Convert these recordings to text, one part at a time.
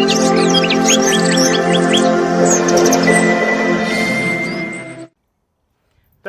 Música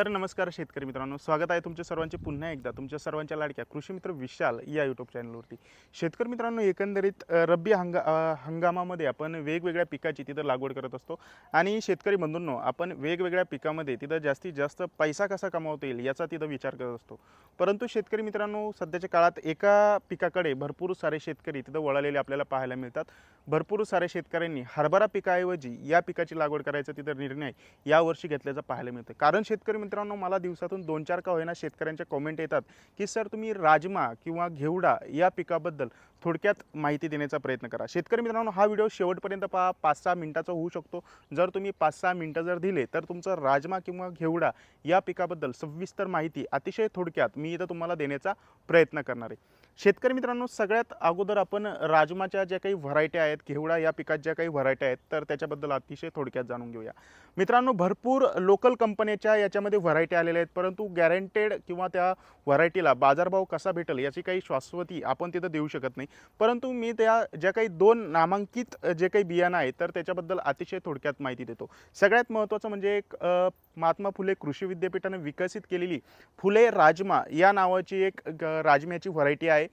तर नमस्कार शेतकरी मित्रांनो स्वागत आहे तुमच्या सर्वांचे पुन्हा एकदा. तुमच्या सर्वांच्या लाडक्या कृषी मित्र विशाल या यूट्यूब चॅनलवरती शेतकरी मित्रांनो एकंदरीत रब्बी हंगा हंगामामध्ये आपण वेगवेगळ्या पिकाची तिथं लागवड करत असतो. आणि शेतकरी बंधूंनो आपण वेगवेगळ्या पिकामध्ये तिथं जास्तीत जास्त पैसा कसा कमावता येईल याचा तिथं विचार करत असतो. परंतु शेतकरी मित्रांनो सध्याच्या काळात एका पिकाकडे भरपूर सारे शेतकरी तिथं वळालेले आपल्याला पाहायला मिळतात. भरपूर साऱ्या शेतकऱ्यांनी हरभरा पिकाऐवजी या पिकाची लागवड करायचा तिथं निर्णय यावर्षी घेतल्याचं पाहायला मिळतं. कारण शेतकरी मित्रांनो मला दिवसातून दोन चार का होईना शेतकऱ्यांच्या कॉमेंट येतात की सर तुम्ही राजमा किंवा घेवडा या पिकाबद्दल थोडक्यात माहिती देण्याचा प्रयत्न करा. शेतकरी मित्रांनो हा व्हिडिओ शेवटपर्यंत पहा. पाच सहा मिनिटाचा होऊ शकतो. जर तुम्ही पाच सहा मिनटं जर दिले तर तुमचं राजमा किंवा घेवडा या पिकाबद्दल सविस्तर माहिती अतिशय थोडक्यात मी इथं तुम्हाला देण्याचा प्रयत्न करणार आहे. शेतकरी मित्रांनो सगळ्यात अगोदर आपण राजमाच्या ज्या काही व्हरायटी आहेत घेवडा या पिकात ज्या काही व्हरायटी आहेत तर त्याच्याबद्दल अतिशय थोडक्यात जाणून घेऊया. मित्रांनो भरपूर लोकल कंपन्याच्या याच्यामध्ये व्हरायटी आलेल्या आहेत परंतु गॅरंटेड किंवा त्या व्हरायटीला बाजारभाव कसा भेटेल याची काही शाश्वती आपण तिथं देऊ शकत नाही. परंतु मी त्या ज्या काही दोन नामांकित जे काही बियाणं आहेत तर त्याच्याबद्दल अतिशय थोडक्यात माहिती देतो. सगळ्यात महत्त्वाचं म्हणजे एक महात्मा फुले कृषी विद्यापीठाने विकसित केलेली फुले राजमा या नावाची एक ग- राजम्याची व्हरायटी आहे.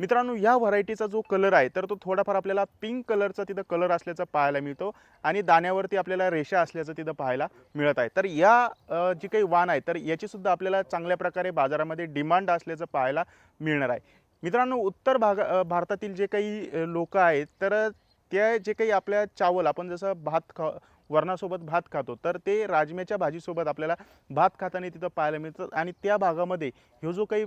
मित्रांनो या व्हरायटीचा जो कलर आहे तर तो थोडाफार आपल्याला पिंक कलरचा तिथं कलर असल्याचा पाहायला मिळतो आणि दाण्यावरती आपल्याला रेषा असल्याचं तिथं पाहायला मिळत आहे. तर या जी काही वाण आहे तर याचीसुद्धा आपल्याला चांगल्या प्रकारे बाजारामध्ये डिमांड असल्याचं पाहायला मिळणार आहे. मित्रांनो उत्तर भाग भारतातील जे काही लोक आहेत तर त्या जे काही आपल्या चावल आपण जसं भात खा वरणासोबत भात खातो तर ते राजम्याच्या भाजीसोबत आपल्याला भात खाताना तिथं पाहायला मिळतं आणि त्या भागामध्ये ह्यो जो काही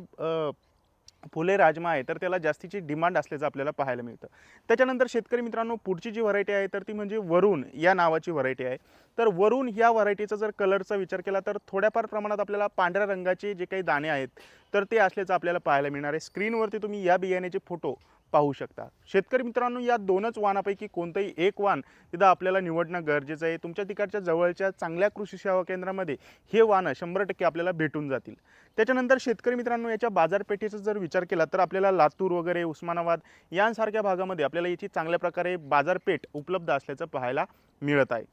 फुले राजमा आहे तर त्याला जास्तीची डिमांड असल्याचं आपल्याला पाहायला मिळतं. त्याच्यानंतर शेतकरी मित्रांनो पुढची जी व्हरायटी आहे तर ती म्हणजे वरुण या नावाची व्हरायटी आहे. तर वरुण या व्हरायटीचा जर कलरचा विचार केला तर थोड्याफार प्रमाणात आपल्याला पांढऱ्या रंगाचे जे काही दाणे आहेत तर ते असल्याचं आपल्याला पाहायला मिळणार आहे. स्क्रीनवरती तुम्ही या बियाण्याचे फोटो पाहू शकता. शेतकरी मित्रांनो या दोनच वानापैकी कोणतंही एक वाहन तिथं आपल्याला निवडणं गरजेचं आहे. तुमच्या तिकडच्या जवळच्या चांगल्या कृषी सेवा केंद्रामध्ये हे वाहनं शंभर टक्के आपल्याला भेटून जातील. त्याच्यानंतर शेतकरी मित्रांनो याच्या बाजारपेठेचा जर विचार केला तर आपल्याला लातूर वगैरे उस्मानाबाद यांसारख्या भागामध्ये आपल्याला याची चांगल्या प्रकारे बाजारपेठ उपलब्ध असल्याचं पाहायला मिळत आहे.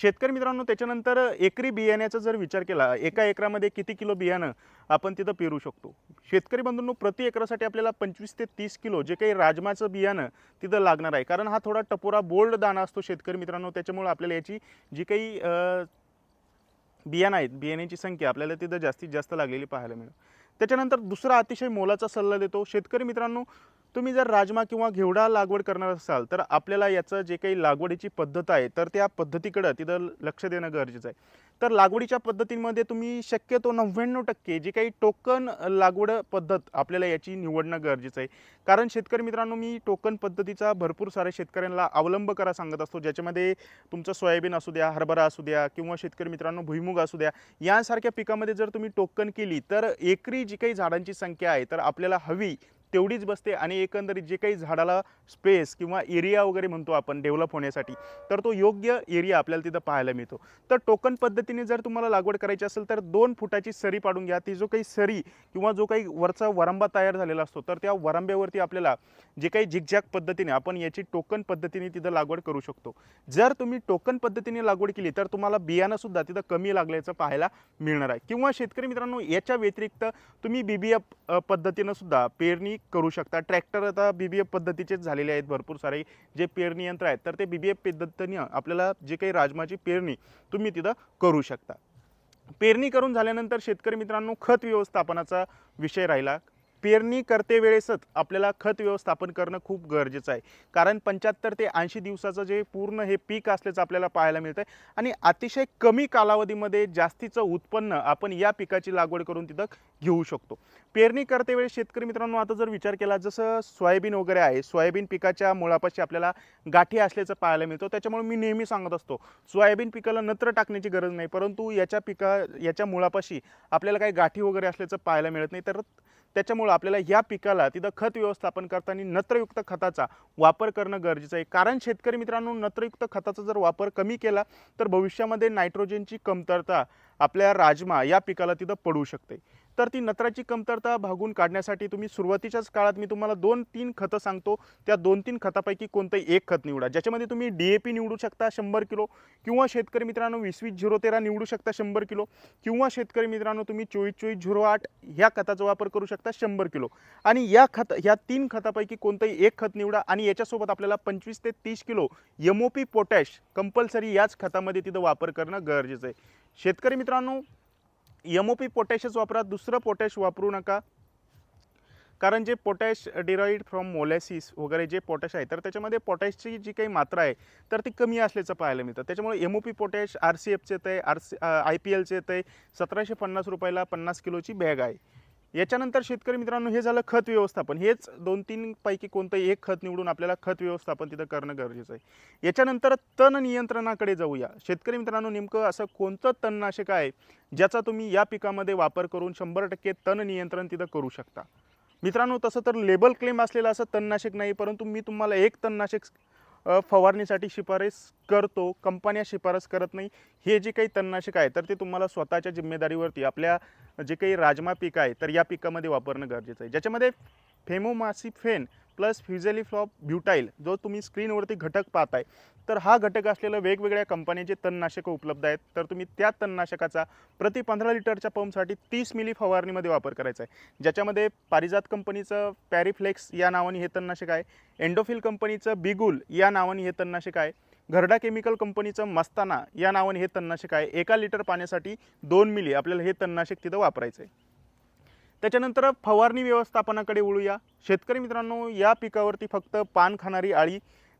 शेतकरी मित्रांनो त्याच्यानंतर एकरी बियाण्याचा जर विचार केला एका एकरामध्ये किती किलो बियाणं आपण तिथं पेरू शकतो? शेतकरी बंधूंनो प्रति एकरासाठी आपल्याला पंचवीस ते तीस किलो जे काही राजमाचं बियाणं तिथं लागणार आहे. कारण हा थोडा टपोरा बोल्ड दाणा असतो शेतकरी मित्रांनो त्याच्यामुळे आपल्याला याची जी काही बियाणं आहेत बियाण्याची संख्या आपल्याला तिथं जास्तीत जास्त लागलेली पाहायला मिळेल. त्याच्यानंतर दुसरा अतिशय मोलाचा सल्ला देतो. शेतकरी मित्रांनो तुम्ही जर राजमा किंवा घेवडा लागवड करणार असाल तर आपल्याला याचं जे काही लागवडीची पद्धत आहे तर त्या पद्धतीकडं तिथं लक्ष देणं गरजेचं आहे. तर लागवडीच्या पद्धतींमध्ये तुम्ही शक्यतो नव्याण्णव टक्के जी काही टोकन लागवड पद्धत आपल्याला याची निवडणं गरजेचं आहे. कारण शेतकरी मित्रांनो मी टोकन पद्धतीचा भरपूर साऱ्या शेतकऱ्यांना अवलंब करा सांगत असतो. ज्याच्यामध्ये तुमचं सोयाबीन असू द्या हरभरा असू द्या किंवा शेतकरी मित्रांनो भुईमुग असू द्या यासारख्या पिकामध्ये जर तुम्ही टोकन केली तर एकरी जी काही झाडांची संख्या आहे तर आपल्याला हवी तेवढीच बसते आणि एकंदरीत जे काही झाडाला स्पेस किंवा एरिया वगैरे म्हणतो आपण डेव्हलप होण्यासाठी तर तो योग्य एरिया आपल्याला तिथं पाहायला मिळतो. तर टोकन पद्धतीने जर तुम्हाला लागवड करायची असेल तर दोन फुटाची सरी पाडून घ्या. ती जो काही सरी किंवा जो काही वरचा वरंबा तयार झालेला असतो तर त्या वरंब्यावरती आपल्याला जे काही झिकझॅक पद्धतीने आपण याची टोकन पद्धतीने तिथं लागवड करू शकतो. जर तुम्ही टोकन पद्धतीने लागवड केली तर तुम्हाला बियाणंसुद्धा तिथं कमी लागल्याचं पाहायला मिळणार आहे. किंवा शेतकरी मित्रांनो याच्या व्यतिरिक्त तुम्ही बी बी एफ पद्धतीनं सुद्धा पेरणी करू शकता. ट्रॅक्टर आता बी बी एफ पद्धतीचेच झालेले आहेत भरपूर सारे. जे पेरणी यंत्र आहेत तर ते बी बी एफ पद्धतीनं आपल्याला जे काही राजमाची पेरणी तुम्ही तिथं करू शकता. पेरणी करून झाल्यानंतर शेतकरी मित्रांनो खत व्यवस्थापनाचा विषय राहिला. पेरणी करते वेळेसच आपल्याला खत व्यवस्थापन करणं खूप गरजेचं आहे. कारण पंच्याहत्तर ते ऐंशी दिवसाचं जे पूर्ण हे पीक असल्याचं आपल्याला पाहायला मिळतं आहे आणि अतिशय कमी कालावधीमध्ये जास्तीचं उत्पन्न आपण या पिकाची लागवड करून तिथं घेऊ शकतो. पेरणी करते वेळेस शेतकरी मित्रांनो आता जर विचार केला जसं सोयाबीन वगैरे आहे सोयाबीन पिकाच्या मुळापाशी आपल्याला गाठी असल्याचं पाहायला मिळतं. त्याच्यामुळे मी नेहमी सांगत असतो सोयाबीन पिकाला नत्र टाकण्याची गरज नाही. परंतु याच्या पिका याच्या मुळापाशी आपल्याला काही गाठी वगैरे असल्याचं पाहायला मिळत नाही. तर त्याच्यामुळं आपल्याला ह्या पिकाला तिथं खत व्यवस्थापन करताना नत्रयुक्त खताचा वापर करणं गरजेचं आहे. कारण शेतकरी मित्रांनो नत्रयुक्त खताचा जर वापर कमी केला तर भविष्यामध्ये नायट्रोजनची कमतरता आपल्या राजमा या पिकाला तिथं पडू शकते. तर ती नत्राची कमतरता भागून काढण्यासाठी तुम्ही सुरुवातीच्याच काळात मी तुम्हाला दोन तीन खतं सांगतो. त्या दोन तीन खतापैकी कोणतंही एक खत निवडा. ज्याच्यामध्ये तुम्ही डी ए पी निवडू शकता शंभर किलो किंवा शेतकरी मित्रांनो वीस वीस झिरो तेरा निवडू शकता शंभर किलो किंवा शेतकरी मित्रांनो तुम्ही चोवीस चोवीस झिरो आठ ह्या खताचा वापर करू शकता शंभर किलो. आणि या खत ह्या तीन खतापैकी कोणतंही एक खत निवडा आणि याच्यासोबत आपल्याला पंचवीस ते तीस kilo M O P potash compulsory याच खतामध्ये तिथं वापर करणं गरजेचं आहे. शेतकरी मित्रांनो एम ओ पी पोटॅशच वापरा दुसरं पोटॅश वापरू नका. कारण जे पोटॅश डिरॉईड फ्रॉम मोलॅसिस वगैरे जे पोटॅश आहे तर त्याच्यामध्ये पोटॅशची जी काही मात्रा आहे तर ती कमी असल्याचं पाहायला मिळतं. त्याच्यामुळे M O P potash R C एफचे येतं आहे आर सी आय पी एलचे येतं आहे सतराशे पन्नास रुपयाला पन्नास किलोची बॅग आहे. याच्यानंतर शेतकरी मित्रांनो हे झालं खत व्यवस्थापन. हेच दोन तीन पैकी कोणतंही एक खत निवडून आपल्याला खत व्यवस्थापन तिथं करणं गरजेचं आहे. याच्यानंतर तण नियंत्रणाकडे जाऊया. शेतकरी मित्रांनो नेमकं असं कोणतं तणनाशक आहे ज्याचा तुम्ही या पिकामध्ये वापर करून शंभर टक्के तण नियंत्रण तिथं करू शकता? मित्रांनो तसं तर लेबल क्लेम असलेलं असं तणनाशक नाही परंतु मी तुम्हाला एक तणनाशक फवारणीसाठी शिफारस करतो. कंपन्या शिफारस करत नाही. हे जे काही तणनाशक आहे तर ते तुम्हाला स्वतःच्या जिम्मेदारीवरती आपल्या जे काही राजमा पीक आहे तर या पिकामध्ये वापरणं गरजेचं आहे. ज्याच्यामध्ये फेमोमासिफेन प्लस फ्युझेलिफ्लॉप ब्युटाईल जो तुम्ही स्क्रीनवरती घटक पाहताय तर हा घटक असलेलं वेगवेगळ्या कंपन्यांचे तणनाशकं उपलब्ध आहेत. तर तुम्ही त्या तणनाशकाचा प्रति पंधरा लिटरच्या पंपसाठी तीस मिली फवारणीमध्ये वापर करायचा आहे. ज्याच्यामध्ये पारिजात कंपनीचं पॅरिफ्लेक्स या नावाने हे तणनाशक आहे एंडोफिल कंपनीचं बिगुल या नावाने हे तणनाशक आहे घरडा केमिकल कंपनीचं मस्ताना या नावाने हे तणनाशक आहे. एका लिटर पाण्यासाठी दोन मिली आपल्याला हे तणनाशक तिथं वापरायचं आहे. त्याच्यानंतर फवारणी व्यवस्थापनाकडे वळूया. शेतकरी मित्रांनो या पिकावरती फक्त पान खाणारी आळी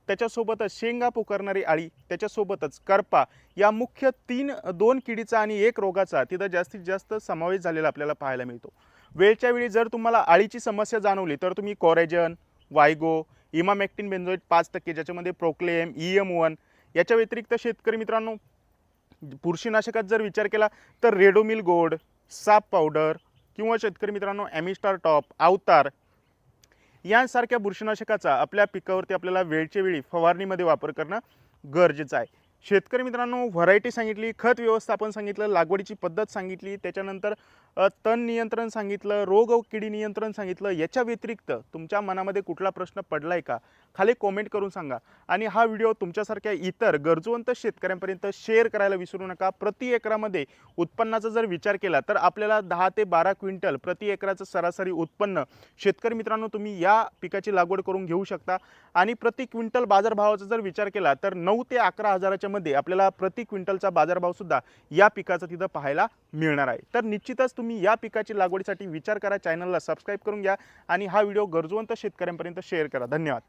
त्याच्यासोबतच शेंगा पुकारणारी आळी त्याच्यासोबतच करपा या मुख्य तीन दोन किडीचा आणि एक रोगाचा तिथं जास्तीत जास्त समावेश झालेला आपल्याला पाहायला मिळतो. वेळच्या वेळी जर तुम्हाला आळीची समस्या जाणवली तर तुम्ही कोरेजन वायगो इमामॅक्टिन बेन्झोइट पाच टक्के ज्याच्यामध्ये प्रोक्लेम ई एम वन याच्या व्यतिरिक्त शेतकरी मित्रांनो बुरशीनाशकात जर विचार केला तर रेडोमिल गोड साप पावडर किंवा शेतकरी मित्रांनो ॲमिस्टार टॉप अवतार यांसारख्या बुरशीनाशकाचा आपल्या पिकावरती आपल्याला वेळच्या वेळी फवारणीमध्ये वापर करणं गरजेचं आहे. शेतकरी मित्रांनो व्हरायटी सांगितली खत व्यवस्थापन सांगितलं लागवडीची पद्धत सांगितली त्याच्यानंतर तण नियंत्रण सांगितलं रोग व किडी नियंत्रण सांगितलं याच्या व्यतिरिक्त तुमच्या मनामध्ये कुठला प्रश्न पडला आहे का? खाली कॉमेंट करून सांगा. आणि हा व्हिडिओ तुमच्यासारख्या इतर गरजवंत शेतकऱ्यांपर्यंत शेअर करायला विसरू नका. प्रति एकरामध्ये उत्पन्नाचा जर विचार केला तर आपल्याला दहा ते बारा क्विंटल प्रति एकराचं सरासरी उत्पन्न शेतकरी मित्रांनो तुम्ही या पिकाची लागवड करून घेऊ शकता. आणि प्रति क्विंटल बाजारभावाचा जर विचार केला तर नऊ ते अकरा हजाराच्या मध्ये आपल्याला प्रति क्विंटलचा बाजारभावसुद्धा या पिकाचा तिथं पाहायला मिळणार आहे. तर निश्चितच तुम्ही या पिकाची लागवडीसाठी विचार करा चॅनलला सबस्क्राईब करून घ्या आणि हा व्हिडिओ गरजवंत शेतकऱ्यांपर्यंत शेअर करा. धन्यवाद.